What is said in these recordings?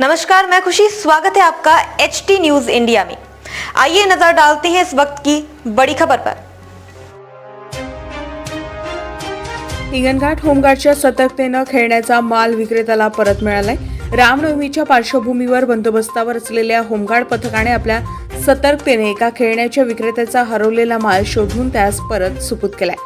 नमस्कार मैं खुशी। स्वागत है आपका एच टी न्यूज इंडिया में। आइए नजर डालते हैं इस वक्त की बड़ी खबर पर। हिंगणघाट होमगार्डच्या सतर्कतेनं खेळण्याचा माल विक्रेत्याला परत मिळालाय. रामनवमीच्या पार्श्वभूमीवर बंदोबस्तावर असलेल्या होमगार्ड पथकाने आपल्या सतर्कतेने एका खेळण्याच्या विक्रेत्याचा हरवलेला माल शोधून त्यास परत सुपूत केलाय.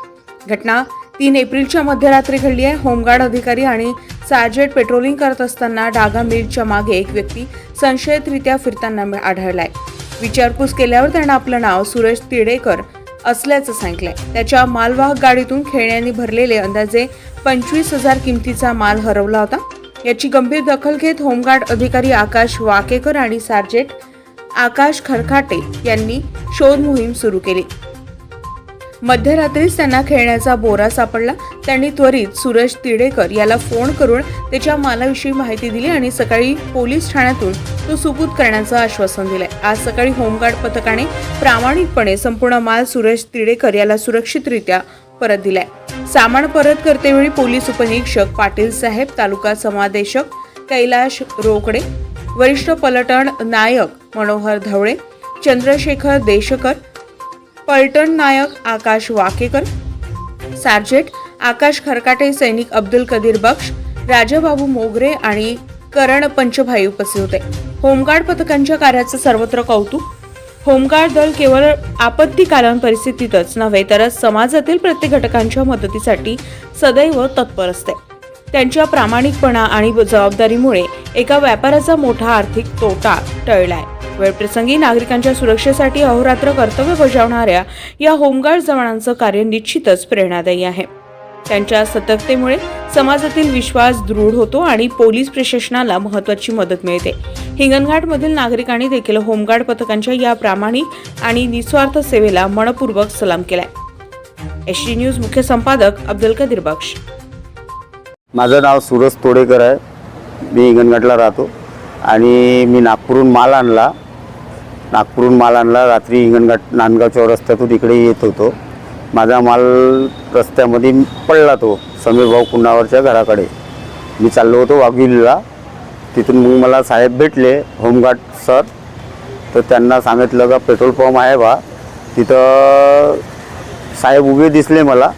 घटना तीन एप्रिलच्या मध्यरात्री घडली आहे. होमगार्ड अधिकारी आणि सार्जेट पेट्रोलिंग करत असताना डागा मिलच्या मागे एक व्यक्ती संशयितरित्या फिरताना आढळलाय. विचारपूस केल्यावर त्यानं आपलं नाव सुरेश तिडेकर असल्याचं सांगितलंय. त्याच्या मालवाहक गाडीतून खेळण्यांनी भरलेले अंदाजे पंचवीस हजार किमतीचा माल हरवला होता. याची गंभीर दखल घेत होमगार्ड अधिकारी आकाश वाकेकर आणि सार्जेट आकाश खरखाटे यांनी शोध मोहीम सुरू केली. मध्यरात्रीच त्यांना खेळण्याचा बोरा सापडला. त्यांनी त्वरित सुरेश तिडेकर याला फोन करून त्याच्या मालाविषयी माहिती दिली आणि सकाळी पोलीस ठाण्यातून तो सुपूत करण्याचं आश्वासन दिलंय. आज सकाळी होमगार्ड पथकाने प्रामाणिकपणे संपूर्ण माल सुरेश तिडेकर याला सुरक्षितरित्या परत दिलाय. सामान परत करतेवेळी पोलीस उपनिरीक्षक पाटील साहेब तालुका समादेशक कैलाश रोकडे वरिष्ठ पलटण नायक मनोहर धवळे चंद्रशेखर देशकर पलटण नायक आकाश वाकेकर सार्जेट आकाश खरकाटे सैनिक अब्दुल कदीर बक्ष राजाबाबू मोगरे आणि करण पंचभाई उपस्थित होते. होमगार्ड पथकांच्या कार्याचं सर्वत्र कौतुक. होमगार्ड दल केवळ आपत्तीकालीन परिस्थितीतच नव्हे तर समाजातील प्रत्येक घटकांच्या मदतीसाठी सदैव तत्पर असते. त्यांच्या प्रामाणिकपणा आणि जबाबदारीमुळे एका व्यापाराचा मोठा आर्थिक तोटा टळलाय. वेळप्रसंगी नागरिकांच्या सुरक्षेसाठी अहोरात्र कर्तव्य बजावणाऱ्या या होमगार्ड जवानांचं कार्य निश्चितच प्रेरणादायी आहे. त्यांच्या सतर्कतेमुळे समाजातील विश्वास दृढ होतो आणि पोलीस प्रशासनाला महत्वाची मदत मिळते. हिंगणघाटमधील नागरिकांनी देखील होमगार्ड पथकांच्या या प्रामाणिक आणि निस्वार्थ सेवेला मनपूर्वक सलाम केलाय. एस टी न्यूज मुख्य संपादक अब्दुल कदीर बक्ष माझं नाव सूरज तोडेकर आहे. मी हिंगणघाटला राहतो. आणि मी नागपूरहून माल आणला. नागपूरहून माल आणला. रात्री हिंगणघाट नांदगावच्या रस्त्यातून इकडे येत होतो. माझा माल रस्त्यामध्ये पडला तो समीर भाऊ कुंडावरच्या घराकडे. मी चाललो होतो वाघिलीला तिथून मग मला साहेब भेटले होमगार्ड सर. तर त्यांना सांगितलं का पेट्रोल पंप आहे बा. तिथं साहेब उभे दिसले मला.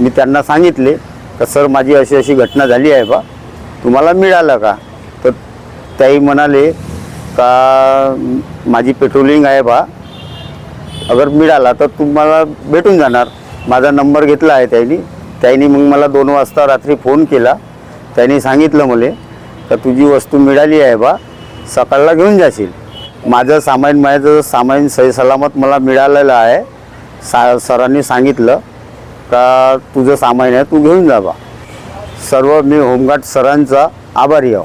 मी त्यांना सांगितले का सर माझी अशी अशी घटना झाली आहे बा. तुम्हाला मिळालं का? तर त्याही म्हणाले का माझी पेट्रोलिंग आहे बा. अगर मिळाला तर तुम्हाला भेटून जाणार. माझा नंबर घेतला आहे त्यांनी. त्यांनी मग मला दोन वाजता रात्री फोन केला. त्यांनी सांगितलं मला का तुझी वस्तू मिळाली आहे बा. सकाळला घेऊन जाशील. माझं सामान माझं सामान सही सलामत मला मिळालेलं आहे. सा सरांनी सांगितलं का तुझं सामान आहे तू घेऊन जा बा. सर्व मी होमगार्ड सरांचा आभारी आहो.